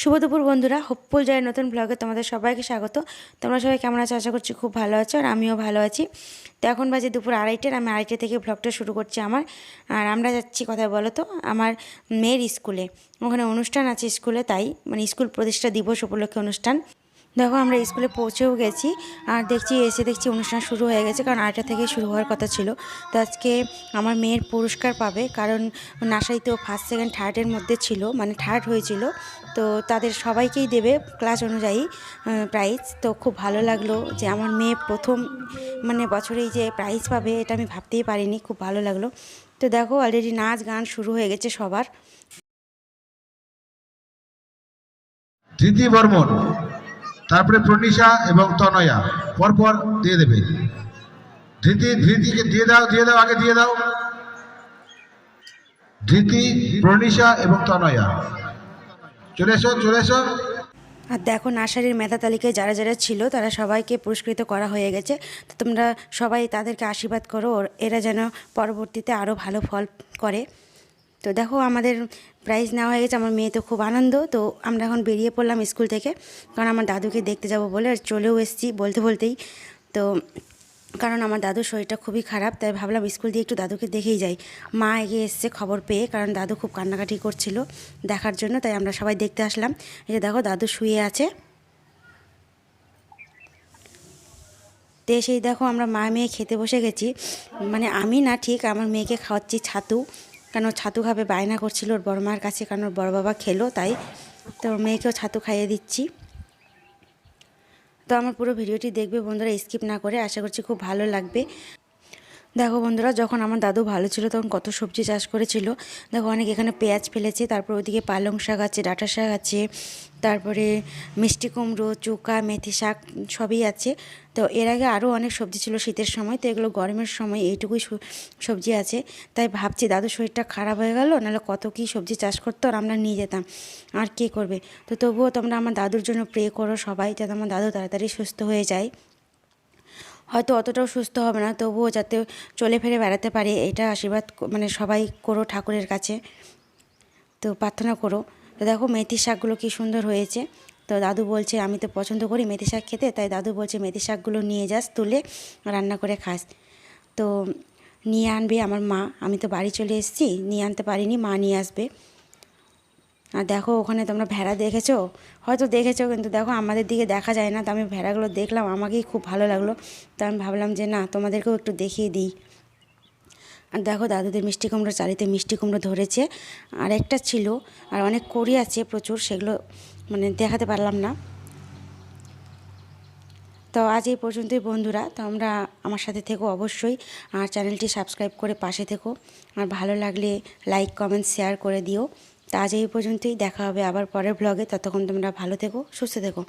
শুভ দুপুর বন্ধুরা। হোপফুল জয়ের নতুন ব্লগে তোমাদের সবাইকে স্বাগত। তোমরা সবাই কেমন আছো? আশা করছি খুব ভালো আছো আর আমিও ভালো আছি। তো এখন বাজে দুপুর আড়াইটের। আমি আড়াইটে থেকে ব্লগটা শুরু করছি আমার। আর আমরা যাচ্ছি, কথায় বলো তো, আমার মেয়ের স্কুলে। ওখানে অনুষ্ঠান আছে স্কুলে, তাই মানে স্কুল প্রতিষ্ঠা দিবস উপলক্ষে অনুষ্ঠান। দেখো, আমরা স্কুলে পৌঁছেও গেছি আর দেখছি, এসে দেখছি অনুষ্ঠান শুরু হয়ে গেছে, কারণ আটটা থেকে শুরু হওয়ার কথা ছিল। তো আজকে আমার মেয়ের পুরস্কার পাবে, কারণ নার্সারিতেও ফার্স্ট সেকেন্ড থার্ডের মধ্যে ছিল মানে থার্ড হয়েছিল। তো তাদের সবাইকেই দেবে ক্লাস অনুযায়ী প্রাইজ তো খুব ভালো লাগল যে আমার মেয়ে প্রথম মানে বছরেই যে প্রাইজ পাবে, এটা আমি ভাবতেই পারিনি, খুব ভালো লাগল। তো দেখো অলরেডি নাচ, গান শুরু হয়ে গেছে সবার। তারপরে প্রনিশা এবং তনয়া। পরপর দিয়ে দেবে। ধৃতি, ধৃতিকে দিয়ে দাও দিয়ে দাও, আগে দিয়ে দাও। ধৃতি, প্রনিশা এবং তনয়া। চলে এসো চলে এসো। আর দেখো নার্সারির মেধা তালিকায় যারা যারা ছিল, তারা সবাইকে পুরস্কৃত করা হয়ে গেছে। তো তোমরা সবাই তাদেরকে আশীর্বাদ করো এরা যেন পরবর্তীতে আরও ভালো ফল করে। তো দেখো আমাদের প্রাইজ নেওয়া হয়ে গেছে, আমার মেয়ে তো খুব আনন্দ, তো আমরা এখন বেরিয়ে পড়লাম স্কুল থেকে। কারণ আমার দাদুকে দেখতে যাব বলে আর চলেও এসেছি বলতে বলতেই। তো কারণ আমার দাদুর শরীরটা খুবই খারাপ, তাই ভাবলাম স্কুল দিয়ে একটু দাদুকে দেখেই যাই। মা এগিয়ে এসছে খবর পেয়ে, কারণ দাদু খুব কান্নাকাটি করছিল দেখার জন্য, তাই আমরা সবাই দেখতে আসলাম। এই যে দেখো দাদু শুয়ে আছে। তো সেই দেখো আমরা মা মেয়ে খেতে বসে গেছি। মানে আমি না ঠিক, আমার মেয়েকে খাওয়াচ্ছি ছাতু। কেন ছাতু খাবে, বায়না করছিল ওর বড় মার কাছে, কারণ ওর বড় বাবা খেলো তাই। তো মেয়েকেও ছাতু খাইয়ে দিচ্ছি। তো আমার পুরো ভিডিওটি দেখবে বন্ধুরা, স্কিপ না করে, আশা করছি খুব ভালো লাগবে। দেখো বন্ধুরা, যখন আমার দাদু ভালো ছিল, তখন কত সবজি চাষ করেছিল। দেখো অনেক এখানে পেঁয়াজ ফেলেছে, তারপর ওইদিকে পালং শাক আছে, ডাঁটা শাক আছে, তারপরে মিষ্টি কুমড়ো, চোকা, মেথি শাক সবই আছে। তো এর আগে আরও অনেক সবজি ছিল শীতের সময়, তো এগুলো গরমের সময় এইটুকুই সবজি আছে। তাই ভাবছি দাদুর শরীরটা খারাপ হয়ে গেল, নাহলে কত কী সবজি চাষ করতো আর আমরা নিয়ে যেতাম, আর কে করবে? তো তবুও তোমরা আমার দাদুর জন্য প্রে করো সবাই, যাতে আমার দাদু তাড়াতাড়ি সুস্থ হয়ে যায়। হয়তো অতটাও সুস্থ হবে না, তবুও যাতে চলে ফেরে বেড়াতে পারে, এটা আশীর্বাদ মানে সবাই করো ঠাকুরের কাছে। তো প্রার্থনা করো। তো দেখো মেথি শাকগুলো কি সুন্দর হয়েছে। তো দাদু বলছে, আমি তো পছন্দ করি মেথি শাক খেতে, তাই দাদু বলছে, মেথি শাকগুলো নিয়ে যাস, তুলে রান্না করে খাস। তো নিয়ে আনবে আমার মা, আমি তো বাড়ি চলে এসেছি, নিয়ে আনতে পারিনি, মা নিয়ে আসবে। আর দেখো, ওখানে তোমরা ভেড়া দেখেছ? হয়তো দেখেছ, কিন্তু দেখো, আমাদের দিকে দেখা যায় না। তো আমি ভেড়াগুলো দেখলাম, আমাকেই খুব ভালো লাগল। তো আমি ভাবলাম যে, না, তোমাদেরকেও একটু দেখিয়ে দিই। আর দেখো, দাদুদের মিষ্টি কুমড়ো চালিতে মিষ্টি কুমড়ো ধরেছে। আর একটা ছিল, আর অনেক কড়ি আছে প্রচুর, সেগুলো মানে দেখাতে পারলাম না। তো আজ এই পর্যন্তই, বন্ধুরা। তোমরা আমার সাথে থেকো অবশ্যই, আর চ্যানেলটি সাবস্ক্রাইব করে পাশে থেকো। আর ভালো লাগলে লাইক, কমেন্ট, শেয়ার করে দিও। তো আজ এই পর্যন্তই, দেখা হবে আবার পরের ব্লগে ততক্ষণ তোমরা ভালো থেকো, সুস্থ থেকো।